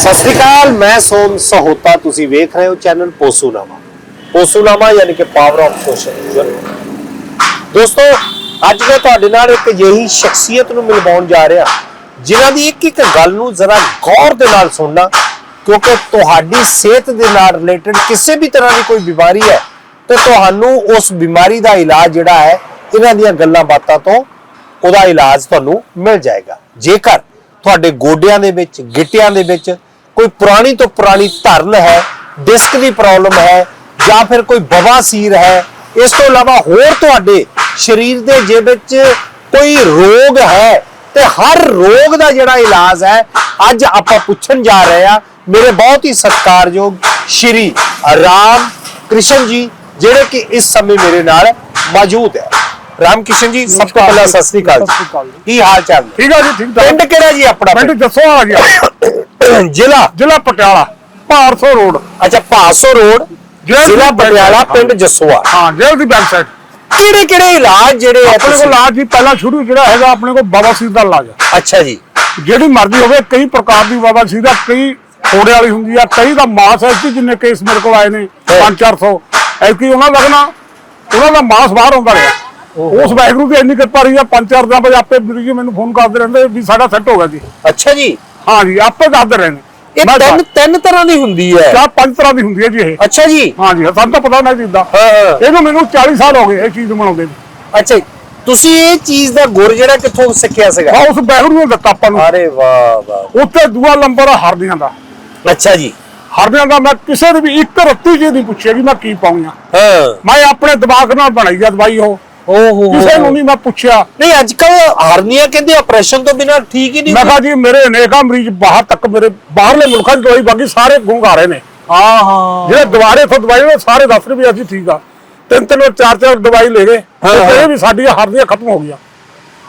ਸਤਿ ਸ੍ਰੀ ਅਕਾਲ, ਮੈਂ ਸੋਮ ਸਹੋਤਾ, ਤੁਸੀਂ ਵੇਖ ਰਹੇ ਹੋ ਚੈਨਲ ਪੋਸੂਨਾਮਾ। ਪੋਸੂਨਾਮਾ ਯਾਨੀ ਕਿ ਪਾਵਰ ਆਫ ਸੋਸ਼ਲ ਦੋਸਤੋ, ਅੱਜ ਮੈਂ ਤੁਹਾਡੇ ਨਾਲ ਇੱਕ ਅਜਿਹੀ ਸ਼ਖਸੀਅਤ ਨੂੰ ਮਿਲਵਾਉਣ ਜਾ ਰਿਹਾ, ਜਿਨ੍ਹਾਂ ਦੀ ਇੱਕ ਇੱਕ ਗੱਲ ਨੂੰ ਜ਼ਰਾ ਗੌਰ ਦੇ ਨਾਲ ਸੁਣਨਾ, ਕਿਉਂਕਿ ਤੁਹਾਡੀ ਸਿਹਤ ਦੇ ਨਾਲ ਰਿਲੇਟਡ ਕਿਸੇ ਵੀ ਤਰ੍ਹਾਂ ਦੀ ਕੋਈ ਬਿਮਾਰੀ ਹੈ, ਤੇ ਤੁਹਾਨੂੰ ਉਸ ਬਿਮਾਰੀ ਦਾ ਇਲਾਜ ਜਿਹੜਾ ਹੈ, ਇਹਨਾਂ ਦੀਆਂ ਗੱਲਾਂ ਬਾਤਾਂ ਤੋਂ ਉਹਦਾ ਇਲਾਜ ਤੁਹਾਨੂੰ ਮਿਲ ਜਾਏਗਾ। ਜੇਕਰ ਤੁਹਾਡੇ ਗੋਡਿਆਂ ਦੇ ਵਿੱਚ, ਗਿੱਟਿਆਂ ਦੇ ਵਿੱਚ ਕੋਈ ਪੁਰਾਣੀ ਤੋਂ ਪੁਰਾਣੀ ਧਰਨ ਹੈ, ਡਿਸਕ ਦੀ ਪ੍ਰੋਬਲਮ ਹੈ ਜਾਂ ਫਿਰ ਕੋਈ ਬਵਾਸੀਰ ਹੈ, ਇਸ ਤੋਂ ਇਲਾਵਾ ਹੋਰ ਤੁਹਾਡੇ ਸਰੀਰ ਦੇ ਜੇ ਵਿੱਚ ਕੋਈ ਰੋਗ ਹੈ ਤੇ ਹਰ ਰੋਗ ਦਾ ਜਿਹੜਾ ਇਲਾਜ ਹੈ, ਅੱਜ ਆਪਾਂ ਪੁੱਛਣ ਜਾ ਰਹੇ ਆ ਮੇਰੇ ਬਹੁਤ ਹੀ ਸਤਿਕਾਰਯੋਗ ਸ਼੍ਰੀ ਰਾਮ ਕ੍ਰਿਸ਼ਨ ਜੀ, ਜਿਹੜੇ ਕਿ ਇਸ ਸਮੇਂ ਮੇਰੇ ਨਾਲ ਮੌਜੂਦ ਹੈ। ਰਾਮ ਕ੍ਰਿਸ਼ਨ ਜੀ ਸਭ ਤੋਂ ਪਹਿਲਾਂ ਸਤਿ ਸ੍ਰੀ ਅਕਾਲ ਸ੍ਰੀ ਜੀ। ਕੀ ਹਾਲ ਚਾਲ ਠੀਕ ਆ ਜੀ ਠੀਕ ਠਾਕ। ਪਿੰਡ ਕਿਹੜਾ ਜੀ ਆਪਣਾ ਪਿੰਡ ਜੱਸੋ ਆ ਗਿਆ? ਜ਼ਿਲ੍ਹਾ? ਜ਼ਿਲ੍ਹਾ ਪਟਿਆਲਾ ਭਾਰਸੋ ਰੋਡ। ਅੱਛਾ 500 ਰੋਡ ਜੇਲ੍ਹ ਪਟਿਆਲਾ ਪਿੰਡ ਜਸੋਆ। ਹਾਂ ਜੇਲ੍ਹ ਦੀ ਬੈਕ ਸਾਈਡ। ਕਿਹੜੇ ਕਿਹੜੇ ਇਲਾਜ ਜਿਹੜੇ ਆਪਣੇ ਕੋਲ ਇਲਾਜ ਜੀ ਪਹਿਲਾ ਸ਼ੁਰੂ ਜਿਹੜਾ ਹੈਗਾ ਆਪਣੇ ਕੋਲ ਬਵਾਸੀਰ ਦਾ ਇਲਾਜ। ਅੱਛਾ ਜੀ। ਜਿਹੜੀ ਮਰਜ਼ੀ ਹੋਵੇ ਕਈ ਪ੍ਰਕਾਰ ਦੀ ਬਵਾਸੀਰ ਦਾ ਕਈ ਫੋੜੇ ਵਾਲੀ ਹੁੰਦੀ ਆ ਕਈ ਦਾ ਮਾਸ ਹੈ ਕਿ ਜਿੰਨੇ ਕੇਸ ਮੇਰੇ ਕੋਲ ਆਏ ਨੇ 5-400 ਐਤਕੀ ਉਹਨਾਂ ਦਾ ਨਾ ਉਹਨਾਂ ਦਾ ਮਾਸ ਬਾਹਰ ਆਉਂਦਾ ਰਿਹਾ। ਉਸ ਵਾਹਿਗੁਰੂ ਦੀ ਇੰਨੀ ਕਿਰਪਾ ਰਹੀ ਆ ਪੰਜ ਚਾਰ ਦਿਨਾਂ ਬਾਅਦ ਆਪੇ ਵੀਰ ਜੀ ਮੈਨੂੰ ਫੋਨ ਕਰਦੇ ਰਹਿੰਦੇ ਵੀ ਸਾਡਾ ਸੈੱਟ ਹੋ ਗਿਆ ਜੀ। ਅੱਛਾ ਜੀ। ਹਾਂ ਜੀ ਆਪੇ ਦੱਸਦੇ ਰਹੇ ਨੇ ਇਹ ਤਿੰਨ ਤਿੰਨ ਤਰ੍ਹਾਂ ਦੀ ਹੁੰਦੀ ਹੈ। ਚਾਰ ਪੰਜ ਤਰ੍ਹਾਂ ਦੀ ਹੁੰਦੀ ਹੈ ਜੀ ਇਹ। ਅੱਛਾ ਜੀ। ਹਾਂ ਜੀ ਸਾਨੂੰ ਤਾਂ ਪਤਾ ਨਹੀਂ ਜਿੱਦਾਂ ਇਹਨੂੰ ਮੈਨੂੰ 40 ਸਾਲ ਹੋ ਗਏ ਇਹ ਚੀਜ਼ ਬਣਾਉਂਦੇ ਨੂੰ। ਅੱਛਾ ਜੀ। ਤੁਸੀਂ ਇਹ ਚੀਜ਼ ਦਾ ਗੁਰ ਜਿਹੜਾ ਕਿੱਥੋਂ ਸਿੱਖਿਆ ਸੀਗਾ? ਉਸ ਬੈਗਰੂ ਨੇ ਦਿੱਤਾ ਆਪਾਂ ਨੂੰ। ਅਰੇ ਵਾਹ ਵਾਹ। ਉੱਥੇ ਦੂਆ ਨੰਬਰ ਹਰਦੀਆਂ ਦਾ। ਅੱਛਾ ਜੀ। ਹਰਦੀਆਂ ਦਾ ਮੈਂ ਕਿਸੇ ਦੇ ਵੀ ਇੱਕ ਰੱਤੀ ਜੀ ਨਹੀਂ ਪੁੱਛਿਆ ਕਿ ਮੈਂ ਕੀ ਪਾਉਂਗਾ ਹਾਂ। ਮੈਂ ਆਪਣੇ ਦਿਮਾਗ ਨਾਲ ਬਣਾਈ ਆ ਦਵਾਈ ਉਹ। ਓਹੋ ਕਿਸੇ ਨੂੰ ਨਹੀਂ ਮੈਂ ਪੁੱਛਿਆ। ਨਹੀਂ ਅੱਜ ਕੱਲ ਹਾਰਨੀਆ ਕਹਿੰਦੇ ਆਪਰੇਸ਼ਨ ਤੋਂ ਬਿਨਾ ਠੀਕ ਹੀ ਨਹੀਂ ਮੈਂ ਕਿਹਾ ਜੀ ਮੇਰੇ ਅਨੇਕਾਂ ਮਰੀਜ਼ ਬਾਹਰ ਤੱਕ ਮੇਰੇ ਬਾਹਰਲੇ ਮੁਲਕਾਂ 'ਚ ਦਵਾਈ ਬਾਕੀ ਸਾਰੇ ਗੁੰਗ ਆ ਰਹੇ ਨੇ। ਹਾਂ ਹਾਂ। ਜਿਹੜੇ ਦੁਬਾਰੇ ਤੋਂ ਦਵਾਈ ਨੇ ਸਾਰੇ ਦੱਸ ਰਹੇ ਵੀ ਅਸੀਂ ਠੀਕ ਆ। ਤਿੰਨ ਤਿੰਨ ਚਾਰ ਚਾਰ ਦਵਾਈ ਲੈ ਗਏ। ਹਾਂ, ਤੇ ਹਾਂ। ਇਹ ਵੀ ਸਾਡੀਆਂ ਹਰਦੀਆਂ ਖਤਮ ਹੋ ਗਈਆਂ।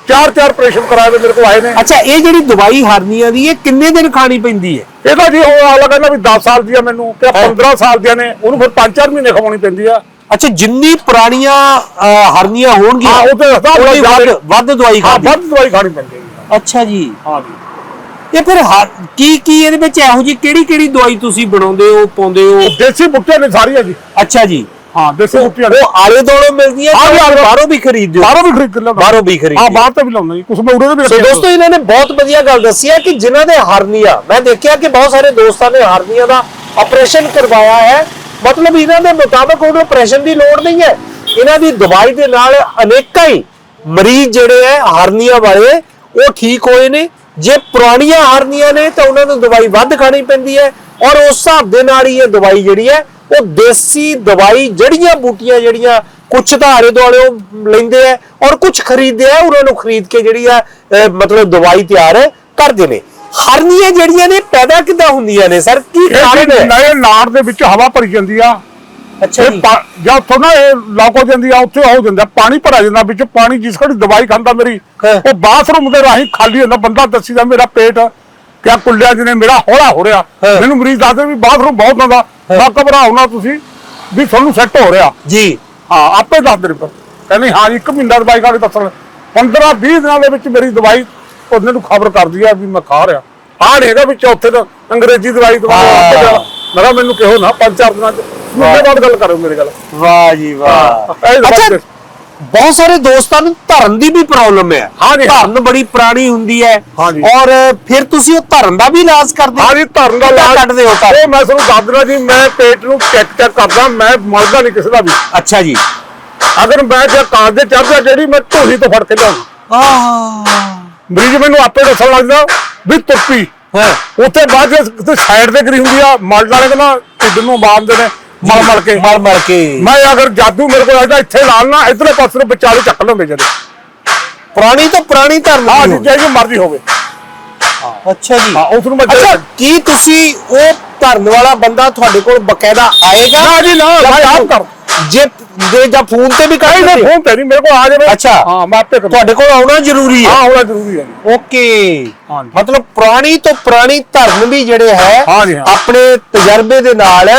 ਚਾਰ ਚਾਰ ਆਪਰੇਸ਼ਨ ਕਰਾਏ ਹੋਏ ਮੇਰੇ ਕੋਲ ਆਏ ਨੇ। ਅੱਛਾ ਇਹ ਜਿਹੜੀ ਦਵਾਈ ਹਾਰਨੀਆ ਦੀ ਇਹ ਕਿੰਨੇ ਦਿਨ ਖਾਣੀ ਪੈਂਦੀ ਹੈ ਇਹਦਾ ਜੀ ਉਹ ਆਲਾ ਕਹਿੰਦਾ ਵੀ 10 ਸਾਲ ਦੀਆਂ ਮੈਨੂੰ ਤੇ 15 ਸਾਲ ਦੀਆਂ ਨੇ ਉਹਨੂੰ ਫਿਰ 5-4 ਮਹੀਨੇ ਖਵਾਉਣੀ ਪੈਂਦੀ ਆ। ਅੱਛਾ ਜਿੰਨੀ ਪੁਰਾਣੀਆਂ ਅਹ, ਹਰਨੀਆਂ ਹੋਣਗੀਆਂ ਹਾਂ, ਉਹ ਤੇ ਦੱਸਦਾ ਵੱਧ ਵੱਧ ਦਵਾਈ ਹਾਂ ਖਾਣੀ। ਵੱਧ ਦਵਾਈ ਖਾਣੀ ਪੈਂਦੀ ਹੈ ਅੱਛਾ ਜੀ। ਹਾਂ ਜੀ। ਇਹ ਫਿਰ ਹਰ- ਕੀ ਕੀ ਇਹਦੇ ਵਿੱਚ ਇਹੋ ਜੀ ਕਿਹੜੀ ਕਿਹੜੀ ਦਵਾਈ ਤੁਸੀਂ ਬਣਾਉਂਦੇ ਹੋ ਪਾਉਂਦੇ ਹੋ? ਦੇਸੀ ਬੁੱਟੀਆਂ ਨੇ ਸਾਰੀਆਂ ਜੀ। ਅੱਛਾ ਜੀ। ਹਾਂ ਦੇਸੀ ਬੁੱਟੀਆਂ ਨੇ। ਉਹ ਆਲੇ ਦੋਲੋਂ ਮਿਲਦੀਆਂ ਹਾਂ, ਜਾਂ ਆਲੇ ਦੁਆਲੇ। ਬਾਹਰੋਂ ਵੀ ਖਰੀਦਦੇ ਹੋ? ਬਾਹਰੋਂ ਵੀ ਖਰੀਦ ਲੈਂਦਾ। ਬਾਹਰੋਂ ਵੀ ਖਰੀਦਦੇ ਹਾਂ। ਬਾਹਰ ਤੋਂ ਵੀ ਲਾਉਂਦਾ ਜੀ। ਕੁਝ ਮੈਂ ਉਰੇ ਦੇ ਵੀ ਸੋ ਰੱਖੇ ਦੋਸਤੋ ਇਹਨਾਂ ਨੇ ਬਹੁਤ ਵਧੀਆ ਗੱਲ ਦੱਸੀ ਹੈ ਕਿ ਜਿਨ੍ਹਾਂ ਦੇ ਹਾਰਨੀਆ ਮੈਂ ਦੇਖਿਆ ਕਿ ਬਹੁਤ ਸਾਰੇ ਦੋਸਤਾਂ ਨੇ ਹਾਰਨੀਆ ਦਾ ਆਪਰੇਸ਼ਨ ਕਰਵਾਇਆ ਹੈ। ਮਤਲਬ ਇਹਨਾਂ ਦੇ ਮੁਤਾਬਕ ਉਹਨੂੰ ਆਪਰੇਸ਼ਨ ਦੀ ਲੋੜ ਨਹੀਂ ਹੈ। ਇਹਨਾਂ ਦੀ ਦਵਾਈ ਦੇ ਨਾਲ ਅਨੇਕਾਂ ਹੀ ਮਰੀਜ਼ ਜਿਹੜੇ ਹੈ, ਹਾਰਨੀਆ ਵਾਲੇ, ਉਹ ਠੀਕ ਹੋਏ ਨੇ। ਜੇ ਪੁਰਾਣੀਆਂ ਹਾਰਨੀਆਂ ਨੇ ਤਾਂ ਉਹਨਾਂ ਨੂੰ ਦਵਾਈ ਵੱਧ ਖਾਣੀ ਪੈਂਦੀ ਹੈ ਔਰ ਉਸ ਹਿਸਾਬ ਦੇ ਨਾਲ ਹੀ ਇਹ ਦਵਾਈ ਜਿਹੜੀ ਹੈ, ਉਹ ਦੇਸੀ ਦਵਾਈ ਜੜੀਆਂ ਬੂਟੀਆਂ ਜਿਹੜੀਆਂ ਕੁਛ ਤਾਂ ਆਲੇ ਦੁਆਲੇ ਲੈਂਦੇ ਆ ਔਰ ਕੁਝ ਖਰੀਦਦੇ ਆ ਉਹਨਾਂ ਨੂੰ ਖਰੀਦ ਕੇ ਜਿਹੜੀ ਆ ਮਤਲਬ ਦਵਾਈ ਤਿਆਰ ਕਰਦੇ ਨੇ। ਹਰਨੀਆਂ ਜਿਹੜੀਆਂ ਨੇ ਪੈਦਾ ਕਿੱਦਾਂ ਹੁੰਦੀਆਂ ਨੇ? ਸਰ ਕੀ ਕਾਰਨ ਹੈ? ਨਵੇਂ ਨਾੜ ਦੇ ਵਿੱਚ ਹਵਾ ਭਰੀ ਜਾਂਦੀ ਆ। ਅੱਛਾ ਜੀ। ਜਾਂ ਉੱਥੋਂ ਨਾ ਇਹ ਲੌਕ ਹੋ ਜਾਂਦੀ ਆ ਉੱਥੇ ਹੋ ਜਾਂਦਾ। ਪਾਣੀ ਭਰਾ ਜਾਂਦਾ ਵਿੱਚ ਪਾਣੀ ਜਿਸ ਘੜੀ ਦਵਾਈ ਖਾਂਦਾ ਮੇਰੀ। ਉਹ ਬਾਥਰੂਮ ਦੇ ਰਾਹੀਂ ਖਾਲੀ ਹੁੰਦਾ। ਬੰਦਾ ਦੱਸੀਦਾ ਮੇਰਾ ਪੇਟ ਕਿਆ ਕੁੱਲਿਆ ਜਿਹਨੇ ਮੇਰਾ ਹੌਲਾ ਹੋ ਰਿਹਾ। ਮੈਨੂੰ ਮਰੀਜ਼ ਦੱਸਦੇ ਵੀ ਬਾਥਰੂਮ ਬਹੁਤ ਆਉਂਦਾ ਮੈਂ ਘਬਰਾਓ ਨਾ ਤੁਸੀਂ ਵੀ ਤੁਹਾਨੂੰ ਸੈੱਟ ਹੋ ਰਿਹਾ। ਜੀ। ਹਾਂ ਆਪੇ ਦੱਸਦੇ ਨੇ ਪਰ ਕਹਿੰਦੇ ਹਾਂ ਇੱਕ ਮਹੀਨਾ ਦਵਾਈ ਖਾ ਕੇ ਦੱਸਣ 15 20 ਦਿਨਾਂ ਦੇ ਵਿੱਚ ਮੇਰੀ ਦਵਾਈ ਉਹਨੇ ਨੂੰ ਖਬਰ ਕਰਦੀ ਆ ਵੀ ਮੈਂ ਖਾ ਰਿਹਾ। ਹਾਂ ਨਹੀਂ ਹੈਗਾ ਵੀ ਚੌਥੇ ਦਿਨ ਅੰਗਰੇਜ਼ੀ ਦਵਾਈ ਦਵਾ ਹਾਂ। ਮੈਂ ਕਿਹਾ ਮੈਨੂੰ ਕਿਹੋ ਨਾ ਪੰਜ ਚਾਰ ਦਿਨਾਂ ਚ। ਮੁੱਦੇ ਬਾਅਦ ਗੱਲ ਕਰੋ ਮੇਰੇ ਗੱਲ। ਵਾਹ ਜੀ ਹਾਂ, ਇਹ ਦਵਾਈ ਅੱਛਾ ਬਹੁਤ ਸਾਰੇ ਦੋਸਤਾਂ ਨੂੰ ਧਰਨ ਦੀ ਵੀ ਪ੍ਰੋਬਲਮ ਹੈ। ਹਾਂ ਜੀ, ਹਾਂ। ਧਰਨ ਬੜੀ ਪੁਰਾਣੀ ਹੁੰਦੀ ਹੈ। ਔਰ ਫਿਰ ਤੁਸੀਂ ਉਹ ਧਰਨ ਦਾ ਵੀ ਇਲਾਜ ਕਰਦੇ ਹਾਂ। ਜੀ ਧਰਨ ਦਾ ਇਲਾਜ। ਕੱਢਦੇ ਹੋ ਧਰਨ? ਉਹ ਮੈਂ ਤੁਹਾਨੂੰ ਦੱਸ ਦਿੰਦਾ ਜੀ ਮੈਂ ਪੇਟ ਨੂੰ ਚੈੱਕ ਚੈੱਕ ਕਰਦਾ ਮੈਂ ਮਰਦਾ ਨਹੀਂ ਕਿਸੇ ਦਾ ਵੀ। ਅੱਛਾ ਜੀ। ਅਗਰ ਮੈਂ ਜੇ ਕਾਰ ਦੇ ਚੜ੍ਹਦਾ ਜਿਹੜੀ ਮੈਂ ਢੋਲੀ ਤੋਂ ਫੜ ਕੇ ਲਿਆਉਂਦਾ। ਆਹ। ਮਰੀਜ਼ ਮੈਨੂੰ ਆਪੇ ਦੱਸਣ ਲੱਗਦਾ ਵੀ ਤੁੱਪੀ। ਹਾਂ। ਉੱਥੇ ਬਾਅਦ ਕਿਤੇ ਸਾਈਡ ਤੇ ਕਰੀ ਹੁੰਦੀ ਆ ਮਲ ਵਾਲੇ ਕਹਿੰਦਾ ਢਿੱਡ ਨੂੰ ਮਾਰਦੇ ਨੇ ਮਲ ਮਲ ਕੇ। ਮਰ ਮਰ ਕੇ। ਮੈਂ ਅਗਰ ਜਾਦੂ ਮੇਰੇ ਕੋਲ ਆਇਆ ਇੱਥੇ ਲਾਲ ਨਾ ਇਧਰਲੇ ਪਾਸੇ ਨੂੰ ਵਿਚਾਲੇ ਚੱਕ ਲੈਂਦੇ ਜਦੇ। ਪੁਰਾਣੀ ਤੋਂ ਪੁਰਾਣੀ ਧਰਨ ਹਾਂ ਦੀ ਜੀ ਮਰਜ਼ੀ ਹੋਵੇ। ਅੱਛਾ ਜੀ। ਹਾਂ ਉਸ ਨੂੰ ਮੈਂ ਅੱਛਾ ਕੀ ਤੁਸੀਂ ਉਹ ਧਰਨ ਵਾਲਾ ਬੰਦਾ ਤੁਹਾਡੇ ਕੋਲ ਬਕਾਇਦਾ ਆਏਗਾ? ਨਾ ਜੀ ਨਾ ਮੈਂ ਆਪ ਕਰ ਜੇ ਜੇ ਜਾਂ ਫੋਨ ਤੇ ਵੀ ਕਰ ਨਹੀਂ ਸਕਦੇ ਨਹੀਂ ਹੋ? ਫੋਨ ਤੇ ਨਹੀਂ ਮੇਰੇ ਕੋਲ ਆ ਜਾਵੇ। ਅੱਛਾ। ਹਾਂ ਮੈਂ ਆਪੇ ਕਰੂੰ ਤੁਹਾਡੇ ਕੋਲ ਆਉਣਾ ਜ਼ਰੂਰੀ ਹਾਂ। ਹੈ ਹੋਣਾ ਜ਼ਰੂਰੀ ਹੈ ਜੀ। ਓਕੇ। ਹਾਂ ਜੀ। ਮਤਲਬ ਪੁਰਾਣੀ ਤੋਂ ਪੁਰਾਣੀ ਧਰਨ ਵੀ ਜਿਹੜੇ ਹੈ ਹਾਂ ਜੀ, ਹਾਂ। ਆਪਣੇ ਤਜਰਬੇ ਦੇ ਨਾਲ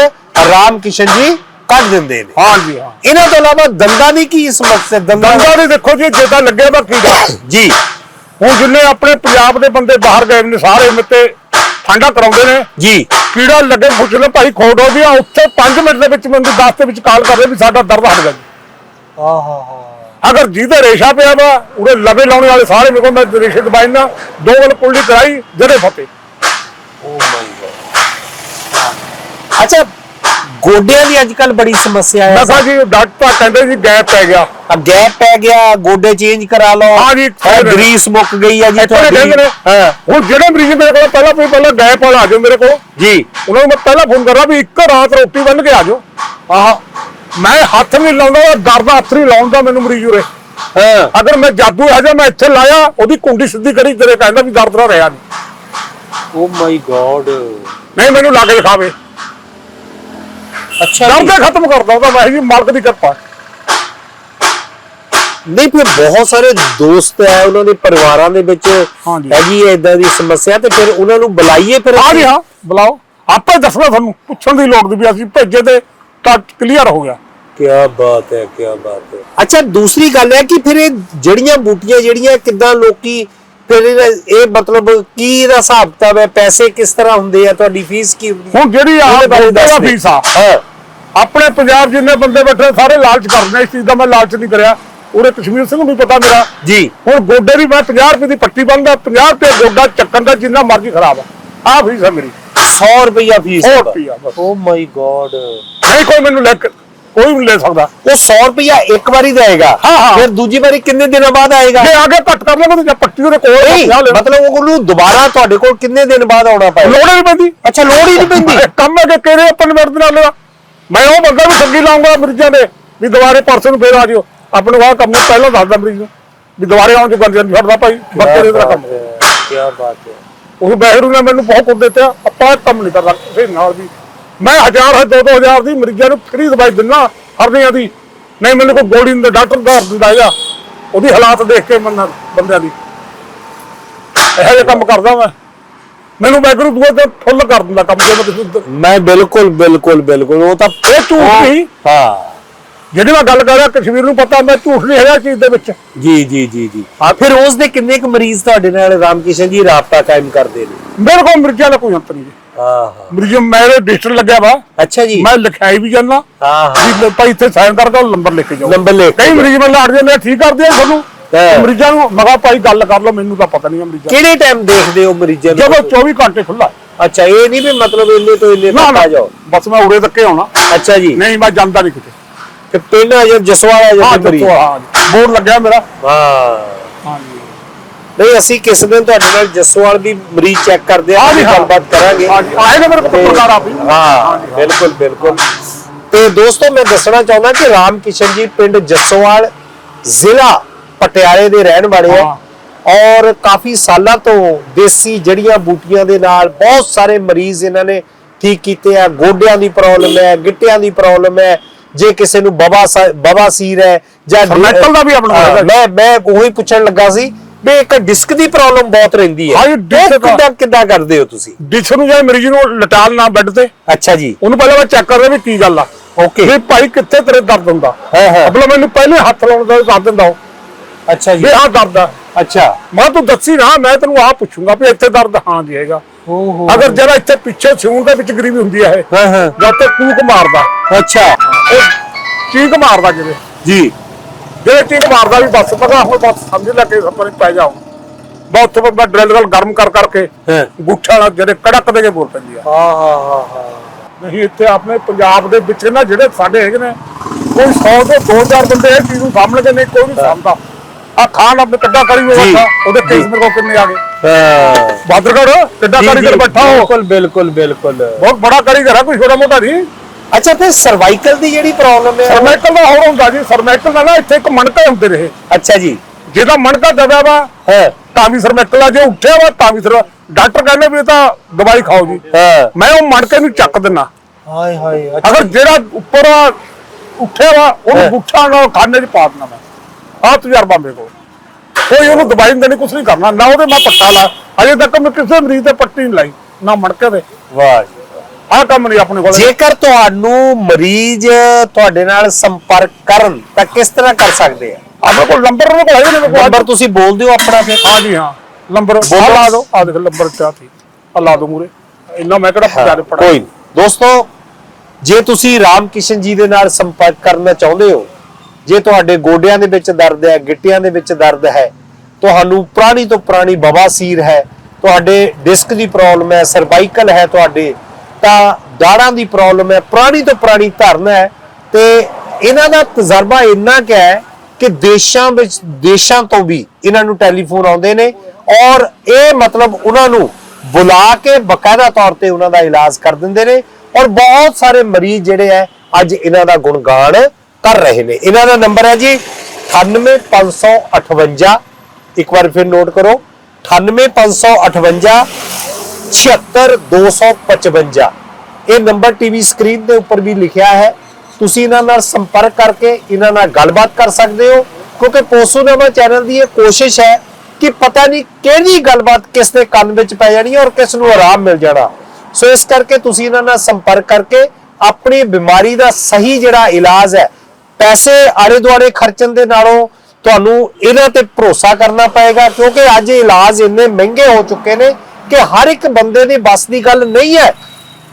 ਰਾਮ ਕਿਸ਼ਨ ਜੀ ਕੱਢ ਦਿੰਦੇ ਨੇ। ਹਾਂ ਜੀ ਹਾਂ। ਇਹਨਾਂ ਤੋਂ ਇਲਾਵਾ ਦੰਦਾਂ ਦੀ ਕੀ ਸਮੱਸਿਆ ਦੰਦਾਂ ਦੰਦਾਂ ਦੇ ਦੇਖੋ ਜੀ ਜਿੱਦਾਂ ਲੱਗਿਆ ਬਾਕੀ ਦਾ ਜੀ। ਹੁਣ ਜਿੰਨੇ ਆਪਣੇ ਪੰਜਾਬ ਦੇ ਬੰਦੇ ਬਾਹਰ ਗਏ ਨੇ ਸਾਰੇ ਮਿੱਤੇ ਠੰਡਾ ਕਰਾਉਂਦੇ ਨੇ? ਜੀ। ਕੀੜਾ ਲੱਗੇ ਪੁੱਛ ਲੈ ਭਾਈ ਖੋੜ ਹੋ ਗਿਆ ਉੱਥੇ 5 ਮਿੰਟ ਦੇ ਵਿੱਚ ਮੈਨੂੰ 10 ਦੇ ਵਿੱਚ ਕਾਲ ਕਰਦੇ ਵੀ ਸਾਡਾ ਦਰਦ ਹਟ ਗਿਆ ਜੀ। ਅਗਰ ਜਿਹਦੇ ਰੇਸ਼ਾ ਪਿਆ ਵਾ ਉਹਦੇ ਲਵੇ ਲਾਉਣੇ ਵਾਲੇ ਸਾਰੇ ਮੇਰੇ ਕੋਲ ਮੈਂ ਰੇਸ਼ੇ ਦਵਾਈ ਨਾ ਦੋ ਵਾਰ ਕੁੱਲੀ ਕਰਾਈ ਜਦੇ ਫਤੇ ਓ ਮਾਈ ਗॉड ਅੱਛਾ ਗੋਡਿਆਂ ਦੀ ਅੱਜ ਕੱਲ ਬੜੀ ਸਮੱਸਿਆ ਹੈ। ਕਿਹਾ ਜੀ ਡਾਕਟਰ ਕਹਿੰਦੇ ਜੀ ਗੈਪ ਪੈ ਗਿਆ। ਆ ਗੈਪ ਪੈ ਗਿਆ ਗੋਡੇ ਚੇਂਜ ਕਰਾ ਲਓ। ਹਾਂ ਜੀ, ਗਰੀਸ ਮੁੱਕ ਗਈ ਆ ਜੀ ਨੇ। ਹਾਂ। ਹੁਣ ਜਿਹੜੇ ਮਰੀਜ਼ ਮੇਰੇ ਕੋਲ ਪਹਿਲਾਂ ਵੀ ਪਹਿਲਾਂ ਗੈਪ ਵਾਲਾ ਆ ਜਾਓ ਮੇਰੇ ਕੋਲ। ਜੀ। ਉਹਨਾਂ ਨੂੰ ਮੈਂ ਪਹਿਲਾਂ ਫੋਨ ਕਰਾਂ ਵੀ ਇੱਕ ਰਾਤ ਰੋਟੀ ਬੰਨ ਕੇ ਆ ਜਾਓ। ਆਹ ਮੈਂ ਹੱਥ ਨਹੀਂ ਲਾਉਂਦਾ ਦਰਦ ਹੱਥ ਨਹੀਂ ਲਾਉਂਦਾ ਮੈਨੂੰ ਮਰੀਜ਼ ਉਰੇ। ਹਾਂ। ਅਗਰ ਮੈਂ ਜਾਦੂ ਹੈ ਜਾਂ ਮੈਂ ਇੱਥੇ ਲਾਇਆ ਉਹਦੀ ਕੁੰਡੀ ਸਿੱਧੀ ਕਰੀ ਤੇਰੇ ਕਹਿੰਦਾ ਵੀ ਦਰਦ ਨਾ ਰਿਹਾ ਨਹੀਂ। ਓ ਮਾਈ ਗॉड ਨਹੀਂ ਮੈਨੂੰ ਲਾ ਕੇ ਦਿਖਾਵੇ। ਅੱਛਾ ਜੀ। ਹੀ ਖਤਮ ਕਰਦਾ ਉਹਦਾ ਜੀ ਮਾਲਕ ਦੀ ਕਿਰਪਾ। ਨਹੀਂ ਫਿਰ ਬਹੁਤ ਸਾਰੇ ਦੋਸਤ ਹੈ ਉਹਨਾਂ ਦੇ ਪਰਿਵਾਰਾਂ ਦੇ ਵਿੱਚ ਹਾਂਜੀ। ਹੈਗੀ ਹੈ ਇਦਾਂ ਦੀ ਸਮੱਸਿਆ ਤੇ ਫਿਰ ਉਹਨਾਂ ਨੂੰ ਬੁਲਾਈਏ ਫਿਰ ਹਾਂ ਜੀ ਹਾਂ ਬੁਲਾਓ। ਆਪੇ ਦੱਸਣਾ ਤੁਹਾਨੂੰ ਪੁੱਛਣ ਦੀ ਲੋੜ ਨਹੀਂ ਵੀ ਅਸੀਂ ਭੇਜੇ ਤੇ ਤਾਂ ਕਲੀਅਰ ਹੋ ਗਿਆ। ਕੀ ਬਾਤ ਹੈ ਕੀ ਬਾਤ ਹੈ। ਅੱਛਾ ਦੂਸਰੀ ਗੱਲ ਹੈ ਕਿ ਫਿਰ ਇਹ ਜੜੀਆਂ ਬੂਟੀਆਂ ਜਿਹੜੀਆਂ ਕਿੱਦਾਂ ਲੋਕੀ ਫਿਰ ਇਹਦਾ- ਇਹ ਮਤਲਬ ਕੀ ਇਹਦਾ ਹਿਸਾਬ ਕਿਤਾਬ ਹੈ? ਪੈਸੇ ਕਿਸ ਤਰ੍ਹਾਂ ਹੁੰਦੇ ਆ? ਤੁਹਾਡੀ ਫੀਸ ਕੀ ਹੁੰਦੀ ਹੈ? ਹੁਣ ਜਿਹੜੀ ਆ ਇਹਦੇ ਬਾਰੇ ਦਾ ਦੱਸ ਦਿਓ। ਫੀਸ ਆ। ਹਾਂ। ਆਪਣੇ ਪੰਜਾਬ ਜਿੰਨੇ ਬੰਦੇ ਬੈਠੇ ਸਾਰੇ ਲਾਲਚ ਕਰਦੇ ਇਸ ਚੀਜ਼ ਦਾ ਮੈਂ ਲਾਲਚ ਨਹੀਂ ਕਰਿਆ। ਉਹਦੇ ਕਸ਼ਮੀਰ ਸਿੰਘ ਨੂੰ ਵੀ ਪਤਾ ਮੇਰਾ। ਜੀ। ਹੁਣ ਗੋਡੇ ਦੀ ਮੈਂ 50 ਰੁਪਏ ਦੀ ਪੱਟੀ ਬੰਨਦਾ 50 ਰੁਪਏ ਗੋਡਾ ਚੱਕਣ ਦਾ ਜਿੰਨਾ ਮਰਜ਼ੀ ਖਰਾਬ ਆ। ਆ ਫੀਸ ਆ ਮੇਰੀ। 100 ਰੁਪਇਆ ਫੀਸ 100 ਰੁਪਇਆ ਬਸ। ਓ ਮਾਈ ਗॉड ਨਹੀਂ ਕੋਈ ਮੈਨੂੰ ਲੈ ਕੋਈ ਵੀ ਨਹੀਂ ਲੈ ਸਕਦਾ। ਉਹ 100 ਰੁਪਇਆ ਇੱਕ ਵਾਰੀ ਦੇਗਾ ਹਾਂ, ਹਾਂ। ਫਿਰ ਦੂਜੀ ਵਾਰੀ ਕਿੰਨੇ ਦਿਨਾਂ ਬਾਅਦ ਆਏਗਾ? ਜੇ ਆਗੇ ਘੱਟ ਕਰ ਲਵਾਂਗੇ ਜਾਂ ਪੱਟੀ ਉਹਦੇ ਕੋਲ। ਮਤਲਬ ਉਹਨੂੰ ਦੁਬਾਰਾ ਤੁਹਾਡੇ ਕੋਲ ਕਿੰਨੇ ਦਿਨ ਬਾਅਦ ਆਉਣਾ ਪਏਗਾ? ਲੋੜ ਹੀ ਨਹੀਂ ਪੈਂਦੀ। ਅੱਛਾ ਲੋੜ ਹੀ ਨਹੀਂ ਪੈਂਦੀ। ਕੰਮ ਹੈ ਕਿ ਕਿਹੜੇ ਆਪਾਂ ਦੇ ਨਾਲ ਲਗਾ ਮੈਂ ਉਹ ਬੰਦਾ ਵੀ ਠੱਗੀ ਲਾਉਂਗਾ ਮਰੀਜ਼ਾਂ ਦੇ ਵੀ ਦੁਬਾਰੇ ਪਰਸੋਂ ਨੂੰ ਫੇਰ ਆ ਜਿਓ। ਆਪਣੇ ਵਾਹ ਕੰਮ ਨੂੰ ਪਹਿਲਾਂ ਦੱਸਦਾ ਮਰੀਜ਼ ਨੂੰ ਵੀ ਦੁਬਾਰੇ ਆਉਣ ਚ ਬੰਦੇ ਨਹੀਂ ਛੱਡਦਾ ਭਾਈ ਬੱਕੇ ਦਾ ਕੰਮ। ਕੀ ਬਾਤ ਹੈ। ਉਹ ਬਹਿਰੂ ਨੇ ਮੈਨੂੰ ਬਹੁਤ ਕੁਝ ਦਿੱਤਾ ਆਪਾਂ ਇਹ ਕੰਮ ਨਹੀਂ ਕਰਦਾ ਕਿਸੇ ਨਾਲ ਵੀ। ਮੈਂ ਹਜ਼ਾਰ ਹੈ ਦੋ ਦੋ ਹਜ਼ਾਰ ਦੀ ਮਰੀਜ਼ਾਂ ਨੂੰ ਫ੍ਰੀ ਦਵਾਈ ਦਿੰਦਾ ਹਰਦਿਆਂ ਦੀ। ਨਹੀਂ ਮੈਨੂੰ ਕੋਈ ਗੋਲੀ ਨਹੀਂ ਡਾਕਟਰ ਦਾ ਦਿੰਦਾ ਹੈਗਾ। ਉਹਦੀ ਹਾਲਾਤ ਦੇਖ ਕੇ ਮੰਨ ਬੰਦਿਆਂ ਦੀ। ਇਹੋ ਜਿਹੇ ਕੰਮ ਕਰਦਾ ਮੈਂ। ਮੈਨੂੰ ਬੈਗਰੂ ਦੂਏ ਤੇ ਫੁੱਲ ਕਰ ਦਿੰਦਾ ਕੰਮ ਜੇ ਮੈਂ ਕਿਸੇ ਮੈਂ ਬਿਲਕੁਲ ਬਿਲਕੁਲ ਬਿਲਕੁਲ ਉਹ ਤਾਂ ਇਹ ਝੂਠ ਨਹੀਂ। ਹਾਂ। ਜਿਹੜੀ ਮੈਂ ਗੱਲ ਕਰ ਰਿਹਾ ਕਸ਼ਮੀਰ ਨੂੰ ਪਤਾ ਮੈਂ ਝੂਠ ਨਹੀਂ ਹੈਗਾ ਚੀਜ਼ ਦੇ ਵਿੱਚ। ਜੀ ਜੀ ਜੀ ਜੀ। ਆ ਫਿਰ ਉਸ ਦੇ ਕਿੰਨੇ ਕੁ ਮਰੀਜ਼ ਤੁਹਾਡੇ ਨਾਲ ਰਾਮਕਿਸ਼ਨ ਜੀ ਰਾਬਤਾ ਕਾਇਮ ਕਰਦੇ ਨੇ? ਮੇਰੇ ਕੋਲ ਮਰੀਜ਼ਾਂ ਦਾ ਕੋਈ ਅੰਤ ਨਹੀਂ ਆਹ ਮਰੀਜ਼ ਮੇਰੇ ਰਜਿਸਟਰ ਲੱਗਿਆ ਵਾ। ਅੱਛਾ ਜੀ। ਮੈਂ ਲਿਖਾਈ ਵੀ ਜਾਂਦਾ। ਹਾਂ ਹਾਂ। ਭਾਈ ਇੱਥੇ ਸਾਈਨ ਕਰਕੇ ਨੰਬਰ ਲਿਖ ਕੇ ਜਾਓ। ਨੰਬਰ ਲਿਖ ਕਈ ਮਰੀਜ਼ ਮੈਂ ਲਾੜ ਜਾਂਦੇ ਠੀਕ ਕਰਦੇ ਆ ਤੁਹਾਨੂੰ। ਮਰੀਜ਼ਾਂ ਨੂੰ ਮਗਾ ਭਾਈ ਗੱਲ ਕਰ ਲਓ ਮੈਨੂੰ ਤਾਂ ਪਤਾ ਨਹੀਂ ਮਰੀਜ਼ਾਂ ਕਿਹੜੇ ਟਾਈਮ ਦੇਖਦੇ ਹੋ ਮਰੀਜ਼ਾਂ ਨੂੰ? ਜਦੋਂ 24 ਘੰਟੇ ਖੁੱਲਾ ਅੱਛਾ ਇਹ ਨਹੀਂ ਵੀ ਮਤਲਬ ਇੰਨੇ ਤੋਂ ਇੰਨੇ ਨਾ ਤੱਕ ਨਾ ਆ ਜਾਓ? ਬਸ ਮੈਂ ਉਰੇ ਤੱਕੇ ਆਉਣਾ। ਅੱਛਾ ਜੀ। ਨਹੀਂ ਮੈਂ ਜਾਂਦਾ ਨਹੀਂ ਕਿਤੇ। ਤੇ ਪਿੰਡ ਆ ਜਾਂ ਜਸਵਾਲ ਹਾਂ ਜਾਂ ਦੱਸੋ ਹਾਂ? ਬੋਰਡ ਲੱਗਿਆ ਮੇਰਾ। ਹਾਂ। ਹਾਂ ਜੀ। ਨਹੀਂ ਅਸੀਂ ਕਿਸ ਦਿਨ ਤੁਹਾਡੇ ਨਾਲ ਜਸਵਾਲ ਵੀ ਮਰੀਜ਼ ਚੈੱਕ ਕਰਦੇ ਆ ਹਾਂ ਜੀ, ਹਾਂ। ਗੱਲਬਾਤ ਕਰਾਂਗੇ। ਹਾਂ ਜੀ। ਆਏ ਨੇ ਮੇਰੇ ਕੋਲ ਤੇ- ਪੱਤਰਕਾਰ ਆਪ ਹੀ। ਹਾਂ ਬਿਲਕੁਲ ਬਿਲਕੁਲ। ਤੇ ਦੋਸਤੋ ਮੈਂ ਦੱਸਣਾ ਚਾਹੁੰਦਾ ਕਿ ਰਾਮ ਕਿਸ਼ਨ ਜੀ ਪਿੰਡ ਜੱਸੋਵਾਲ ਜ਼ਿਲ੍ਹਾ ਪਟਿਆਲੇ ਦੇ ਰਹਿਣ ਵਾਲੇ ਆ। ਔਰ ਕਾਫੀ ਸਾਲਾਂ ਤੋਂ ਦੇਸੀ ਜੜੀਆਂ ਬੂਟੀਆਂ ਦੇ ਨਾਲ ਬਹੁਤ ਸਾਰੇ ਮਰੀਜ਼ ਇਹਨਾਂ ਨੇ ਠੀਕ ਕੀਤੇ ਆ। ਗੋਡਿਆਂ ਦੀ ਪ੍ਰੋਬਲਮ ਹੈ ਗਿੱਟਿਆਂ ਦੀ ਪ੍ਰੋਬਲਮ ਹੈ। ਜੇ ਕਿਸੇ ਨੂੰ ਬਵਾ ਬਵਾ ਸੀਰ ਹੈ ਜਾਂ Cervical ਦਾ ਵੀ ਆਪਣਾ। ਮੈਂ ਮੈਂ ਉਹੀ ਪੁੱਛਣ ਲੱਗਾ ਸੀ ਵੀ ਇੱਕ ਡਿਸਕ ਦੀ ਪ੍ਰੋਬਲਮ ਬਹੁਤ ਰਹਿੰਦੀ ਹੈ। ਹਾਂ ਦਾ- ਕਿੱਦਾਂ ਕਿੱਦਾਂ ਕਰਦੇ ਹੋ ਤੁਸੀਂ? ਡਿਸ਼ ਨੂੰ ਜੇ ਮਰੀਜ਼ ਨੂੰ ਲਟਾਲ ਨਾ ਬੈੱਡ ਤੇ। ਅੱਛਾ ਜੀ। ਉਹਨੂੰ ਪਹਿਲਾਂ ਮੈਂ ਚੈੱਕ ਕਰਦਾ ਵੀ ਕੀ ਗੱਲ ਆ। ਓਕੇ ਵੀ ਭਾਈ ਕਿੱਥੇ ਤੇਰੇ ਦਰਦ ਹੁੰਦਾ? ਹਾਂ, ਹਾਂ। ਮੈਨੂੰ ਪਹਿਲੇ ਹੱਥ ਲਾਉਣ ਦਾ ਦੱਸ ਦਿੰਦਾ ਉਹ। ਅੱਛਾ ਜੀ। ਵੀ ਆਹ ਦਰਦ ਆ। ਅੱਛਾ। ਮੈਂ ਤੂੰ ਦੱਸੀ ਨਾ ਮੈਂ ਤੈਨੂੰ ਆਹ ਪੁੱਛੂੰਗਾ ਵੀ ਇੱਥੇ ਦਰਦ ਹਾਂ ਹੈਗਾ। ਓਹੋ ਅਗਰ ਜਰਾ ਇੱਥੇ ਪਿੱਛੇ ਸਿਉਣ ਦੇ ਵਿੱਚ ਗਰੀਬੀ ਹੁੰਦੀ ਹੈ ਹਾਂ ਹਾਂ। ਜਦ ਤੇ ਕੂਕ ਮਾਰਦਾ। ਅੱਛਾ। ਇਹ ਚੀਕ ਮਾਰਦਾ ਜਿਵੇਂ ਜੀ। ਜਿਹੜੇ ਚੀਕ ਮਾਰਦਾ ਵੀ ਬਸ ਪਤਾ ਹੁਣ ਬਸ ਸਮਝ ਲੈ ਕੇ ਸੱਪਰ ਪੈ ਜਾਓ ਬਹੁਤ ਤੋਂ ਮੈਂ ਡਰਿਲ ਨਾਲ ਗਰਮ ਕਰ ਕਰਕੇ ਹਾਂ। ਗੁੱਠਾ ਨਾਲ ਜਿਹੜੇ ਕੜਕ ਦੇ ਕੇ ਬੋਲ ਪੈਂਦੀ ਆ। ਹਾਂ ਹਾਂ ਹਾਂ ਹਾਂ। ਨਹੀਂ ਇੱਥੇ ਆਪਣੇ ਪੰਜਾਬ ਦੇ ਵਿੱਚ ਨਾ ਜਿਹੜੇ ਸਾਡੇ ਹੈਗੇ ਨੇ ਕੋਈ 100 ਤੋਂ 2000 ਬੰਦੇ ਇਹ ਚੀਜ਼ ਨੂੰ ਸਾਹਮਣੇ ਨਹੀਂ ਕੋਈ ਨਹੀਂ ਸਾਹਮਣਾ ਆ ਖਾਨ ਆਪਣੇ ਕੱਡਾ ਕਰੀ ਹੋਇਆ ਜੀ, ਬੈਠਾ, ਉਹਦੇ ਕੇਸ। ਮੇਰੇ ਕੋਲ ਕਿੰਨੇ ਆ ਗਏ? ਹਾਂ। ਬਾਦਰਗੜ ਕਿੱਡਾ ਜੀ, ਕਾਰੀਗਰ ਜੀ, ਬੈਠਾ ਹੋ ਬਿਲਕੁਲ ਬਿਲਕੁਲ ਬਿਲਕੁਲ। ਬਹੁਤ ਬੜਾ ਕਾਰੀਗਰ ਹੈ ਕੋਈ ਛੋਟਾ ਮੋਟਾ ਨਹੀਂ ਅੱਛਾ ਫਿਰ ਸਰਵਾਈਕਲ ਦੀ ਜਿਹੜੀ ਪ੍ਰੋਬਲਮ ਹੈ ਸਰਮੈਕਲ ਦਾ ਹੋਰ ਹੁੰਦਾ ਜੀ। ਸਰਮੈਕਲ ਦਾ ਨਾ ਇੱਥੇ ਇੱਕ ਮਣਕਾ ਹੁੰਦੇ ਰਹੇ। ਅੱਛਾ ਜੀ। ਜਿਹਦਾ ਮਣਕਾ ਦਬਿਆ ਵਾ ਹਾਂ। ਤਾਂ ਵੀ ਸਰਮੈਕਲ ਆ ਜੇ ਉੱਠਿਆ ਵਾ ਤਾਂ ਵੀ ਸਰ ਡਾਕਟਰ ਕਹਿੰਦੇ ਵੀ ਇਹ ਤਾਂ ਦਵਾਈ ਖਾਓ ਜੀ। ਹਾਂ। ਮੈਂ ਉਹ ਮਣਕੇ ਨੂੰ ਚੱਕ ਦਿੰਨਾ। ਹਾਏ ਹਾਏ ਅਗਰ ਜਿਹੜਾ ਉੱਪਰ ਆ, ਉੱਠਿਆ ਵਾ ਹਾਂ। ਉਹਨੂੰ ਗੁੱਠਾ ਨਾਲ ਖਾਨੇ 'ਚ ਪਾ ਦੇਣਾ ਮੈਂ। ਆਹ ਤਜਰਬਾ ਮੇਰੇ ਕੋਲ। ਕੋਈ ਉਹਨੂੰ ਦਵਾਈ ਨਹੀਂ ਦੇਣੀ ਨਹੀਂ ਕਰਨਾ। ਨਾ ਉਹਦੇ ਮੈਂ ਪੱਟਾ ਲਾ। ਅਜੇ ਤੱਕ ਮੈਂ ਕਿਸੇ ਮਰੀਜ਼ ਤੇ ਪੱਟੀ ਨਹੀਂ ਲਾਈ ਨਾ ਮਣਕੇ ਦੇ ਵਾਹ ਜੀ ਆਹ ਕੰਮ ਨਹੀਂ ਆਪਣੇ ਕੋਲ। ਜੇਕਰ ਤੁਹਾਨੂੰ ਮਰੀਜ਼ ਤੁਹਾਡੇ ਨਾਲ ਸੰਪਰਕ ਕਰਨ ਤਾਂ ਕਿਸ ਤਰ੍ਹਾਂ ਕਰ ਸਕਦੇ ਆ? ਆਪਣੇ ਕੋਲ ਨੰਬਰ ਉਹਦੇ ਕੋਲ ਹੈਗੇ ਨੇ ਮੇਰੇ ਕੋਲ। ਨੰਬਰ ਤੁਸੀਂ ਬੋਲ ਦਿਓ ਆਪਣਾ ਫਿਰ। ਹਾਂ ਜੀ ਹਾਂ। ਨੰਬਰ ਬੋਲੋ। ਲਾ ਦਿਓ। ਆ ਦੇਖ ਨੰਬਰ ਚਾਹ ਸੀ। ਅੱਲਾ ਦੋ ਮੂਰੇ ਇੰਨਾ ਮੈਂ ਕਿਹੜਾ ਹਾਂ, ਪਿਆਰੇ ਪੜਾ ਕੋਈ। ਦੋਸਤੋ ਜੇ ਤੁਸੀਂ ਰਾਮ ਕਿਸ਼ਨ ਜੀ ਦੇ ਨਾਲ ਸੰਪਰਕ ਕਰਨਾ ਚਾਹੁੰਦੇ ਹੋ ਜੇ ਤੁਹਾਡੇ ਗੋਡਿਆਂ ਦੇ ਵਿੱਚ ਦਰਦ ਹੈ, ਗਿੱਟਿਆਂ ਦੇ ਵਿੱਚ ਦਰਦ ਹੈ, ਤੁਹਾਨੂੰ ਪੁਰਾਣੀ ਤੋਂ ਪੁਰਾਣੀ ਬਵਾਸੀਰ ਹੈ, ਤੁਹਾਡੇ ਡਿਸਕ ਦੀ ਪ੍ਰੋਬਲਮ ਹੈ, ਸਰਵਾਈਕਲ ਹੈ ਤੁਹਾਡੇ, ਤਾਂ ਦਾੜਾਂ ਦੀ ਪ੍ਰੋਬਲਮ ਹੈ, ਪੁਰਾਣੀ ਤੋਂ ਪੁਰਾਣੀ ਧਰਨ ਹੈ, ਤੇ ਇਹਨਾਂ ਦਾ ਤਜਰਬਾ ਇੰਨਾ ਕੁ ਹੈ ਕਿ ਦੇਸ਼ਾਂ ਵਿੱਚ, ਦੇਸ਼ਾਂ ਤੋਂ ਵੀ ਇਹਨਾਂ ਨੂੰ ਟੈਲੀਫੋਨ ਆਉਂਦੇ ਨੇ, ਔਰ ਇਹ ਮਤਲਬ ਉਹਨਾਂ ਨੂੰ ਬੁਲਾ ਕੇ ਬਕਾਇਦਾ ਤੌਰ ਤੇ ਉਹਨਾਂ ਦਾ ਇਲਾਜ ਕਰ ਦਿੰਦੇ ਨੇ, ਔਰ ਬਹੁਤ ਸਾਰੇ ਮਰੀਜ਼ ਜਿਹੜੇ ਹੈ, ਅੱਜ ਇਹਨਾਂ ਦਾ ਗੁਣਗਾਨ ਕਰ ਰਹੇ ਨੇ। ਇਹਨਾਂ ਦਾ ਨੰਬਰ ਹੈ ਜੀ 98558 ਇੱਕ ਵਾਰ ਫਿਰ ਨੋਟ ਕਰੋ 98558 76255 ਇਹ ਨੰਬਰ ਟੀਵੀ ਸਕਰੀਨ ਦੇ ਉੱਪਰ ਵੀ ਲਿਖਿਆ ਹੈ। ਤੁਸੀਂ ਇਹਨਾਂ ਨਾਲ ਸੰਪਰਕ ਕਰਕੇ ਇਹਨਾਂ ਨਾਲ ਗੱਲਬਾਤ ਕਰ ਸਕਦੇ ਹੋ, ਕਿਉਂਕਿ ਪੋਸੂਨਾਮਾ ਚੈਨਲ ਦੀ ਇਹ ਕੋਸ਼ਿਸ਼ ਹੈ ਕਿ ਪਤਾ ਨਹੀਂ ਕਿਹੜੀ ਗੱਲਬਾਤ ਕਿਸ ਦੇ ਕੰਨ ਵਿੱਚ ਪੈ ਜਾਣੀ ਹੈ ਔਰ ਕਿਸ ਨੂੰ ਆਰਾਮ ਮਿਲ ਜਾਣਾ। ਸੋ ਇਸ ਕਰਕੇ ਤੁਸੀਂ ਇਹਨਾਂ ਨਾਲ ਸੰਪਰਕ ਕਰਕੇ ਆਪਣੀ ਬਿਮਾਰੀ ਦਾ ਸਹੀ ਜਿਹੜਾ ਇਲਾਜ ਹੈ ਪੈਸੇ ਆਲੇ ਦੁਆਲੇ ਖਰਚਣ ਦੇ ਨਾਲੋਂ ਤੁਹਾਨੂੰ ਇਹਨਾਂ ਤੇ ਭਰੋਸਾ ਕਰਨਾ ਪਏਗਾ, ਕਿਉਂਕਿ ਅੱਜ ਇਲਾਜ ਇੰਨੇ ਮਹਿੰਗੇ ਹੋ ਚੁੱਕੇ ਨੇ ਕਿ ਹਰ ਇੱਕ ਬੰਦੇ ਦੀ ਬਸ ਦੀ ਗੱਲ ਨਹੀਂ ਹੈ।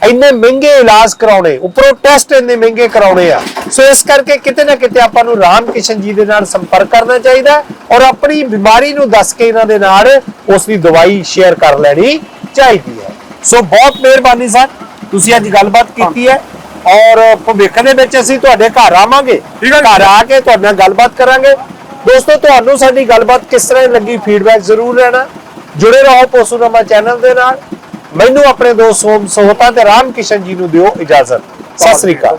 ਇੰਨੇ ਮਹਿੰਗੇ ਇਲਾਜ ਕਰਾਉਣੇ, ਉੱਪਰੋਂ ਟੈਸਟ ਇੰਨੇ ਮਹਿੰਗੇ ਕਰਾਉਣੇ ਆ। ਸੋ ਇਸ ਕਰਕੇ ਕਿਤੇ ਨਾ ਕਿਤੇ ਆਪਾਂ ਨੂੰ ਰਾਮ ਕਿਸ਼ਨ ਜੀ ਦੇ ਨਾਲ ਸੰਪਰਕ ਕਰਨਾ ਚਾਹੀਦਾ ਔਰ ਆਪਣੀ ਬਿਮਾਰੀ ਨੂੰ ਦੱਸ ਕੇ ਇਹਨਾਂ ਦੇ ਨਾਲ ਉਸ ਦੀ ਦਵਾਈ ਸ਼ੇਅਰ ਕਰ ਲੈਣੀ ਚਾਹੀਦੀ ਹੈ। ਸੋ ਬਹੁਤ ਮਿਹਰਬਾਨੀ ਸਰ, ਤੁਸੀਂ ਅੱਜ ਗੱਲਬਾਤ ਕੀਤੀ ਹੈ। ਔਰ ਭਵਿੱਖ ਦੇ ਵਿੱਚ ਅਸੀਂ ਤੁਹਾਡੇ ਘਰ ਆਵਾਂਗੇ। ਘਰ ਆ ਕੇ ਤੁਹਾਡੇ ਨਾਲ ਗੱਲਬਾਤ ਕਰਾਂਗੇ। ਦੋਸਤੋ ਤੁਹਾਨੂੰ ਸਾਡੀ ਗੱਲਬਾਤ ਕਿਸ ਤਰ੍ਹਾਂ ਲੱਗੀ ਫੀਡਬੈਕ ਜ਼ਰੂਰ ਲੈਣਾ। ਜੁੜੇ ਰਹੋ ਪੋਸੂਨਾਮਾ ਚੈਨਲ ਦੇ ਨਾਲ। ਮੈਨੂੰ ਆਪਣੇ ਦੋਸਤ ਸੋਮ ਸੋਹਤਾ ਤੇ ਰਾਮ ਕਿਸ਼ਨ ਜੀ ਨੂੰ ਦਿਓ ਇਜਾਜ਼ਤ। ਸਤਿ ਸ੍ਰੀ ਅਕਾਲ।